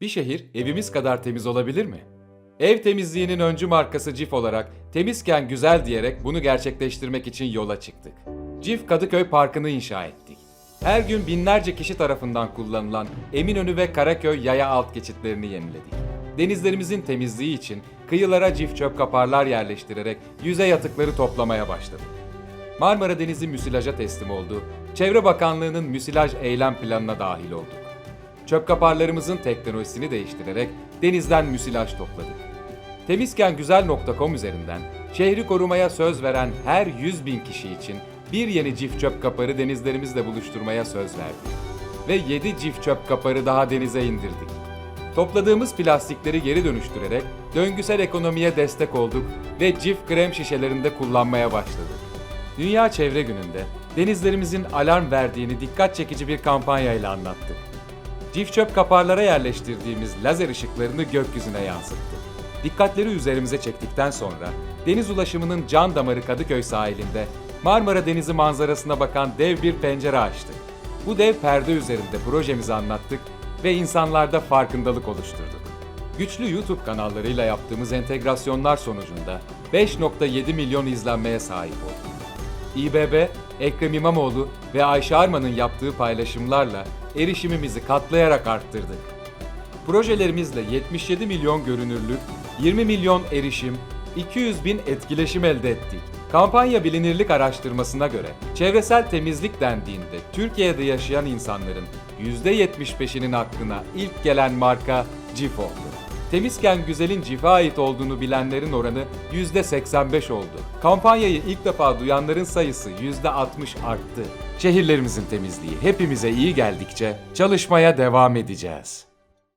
Bir şehir evimiz kadar temiz olabilir mi? Ev temizliğinin öncü markası Cif olarak temizken güzel diyerek bunu gerçekleştirmek için yola çıktık. Cif Kadıköy Parkı'nı inşa ettik. Her gün binlerce kişi tarafından kullanılan Eminönü ve Karaköy yaya alt geçitlerini yeniledik. Denizlerimizin temizliği için kıyılara cif çöp kaparlar yerleştirerek yüzey atıkları toplamaya başladık. Marmara Denizi müsilaja teslim oldu. Çevre Bakanlığı'nın müsilaj eylem planına dahil olduk. Çöp kaparlarımızın teknolojisini değiştirerek denizden müsilaj topladık. Temizkengüzel.com üzerinden şehri korumaya söz veren her 100 bin kişi için bir yeni cif çöp kaparı denizlerimizle buluşturmaya söz verdik. Ve 7 cif çöp kaparı daha denize indirdik. Topladığımız plastikleri geri dönüştürerek döngüsel ekonomiye destek olduk ve cif krem şişelerinde kullanmaya başladık. Dünya Çevre Günü'nde denizlerimizin alarm verdiğini dikkat çekici bir kampanyayla anlattık. Cif çöp kaparlara yerleştirdiğimiz lazer ışıklarını gökyüzüne yansıttık. Dikkatleri üzerimize çektikten sonra deniz ulaşımının can damarı Kadıköy sahilinde Marmara Denizi manzarasına bakan dev bir pencere açtık. Bu dev perde üzerinde projemizi anlattık ve insanlarda farkındalık oluşturduk. Güçlü YouTube kanallarıyla yaptığımız entegrasyonlar sonucunda 5.7 milyon izlenmeye sahip olduk. İBB, Ekrem İmamoğlu ve Ayşe Arman'ın yaptığı paylaşımlarla erişimimizi katlayarak arttırdık. Projelerimizle 77 milyon görünürlük, 20 milyon erişim, 200 bin etkileşim elde ettik. Kampanya bilinirlik araştırmasına göre çevresel temizlik dendiğinde Türkiye'de yaşayan insanların %75'inin aklına ilk gelen marka Cif. Temizken güzelin Cif'e ait olduğunu bilenlerin oranı %85 oldu. Kampanyayı ilk defa duyanların sayısı %60 arttı. Şehirlerimizin temizliği hepimize iyi geldikçe çalışmaya devam edeceğiz.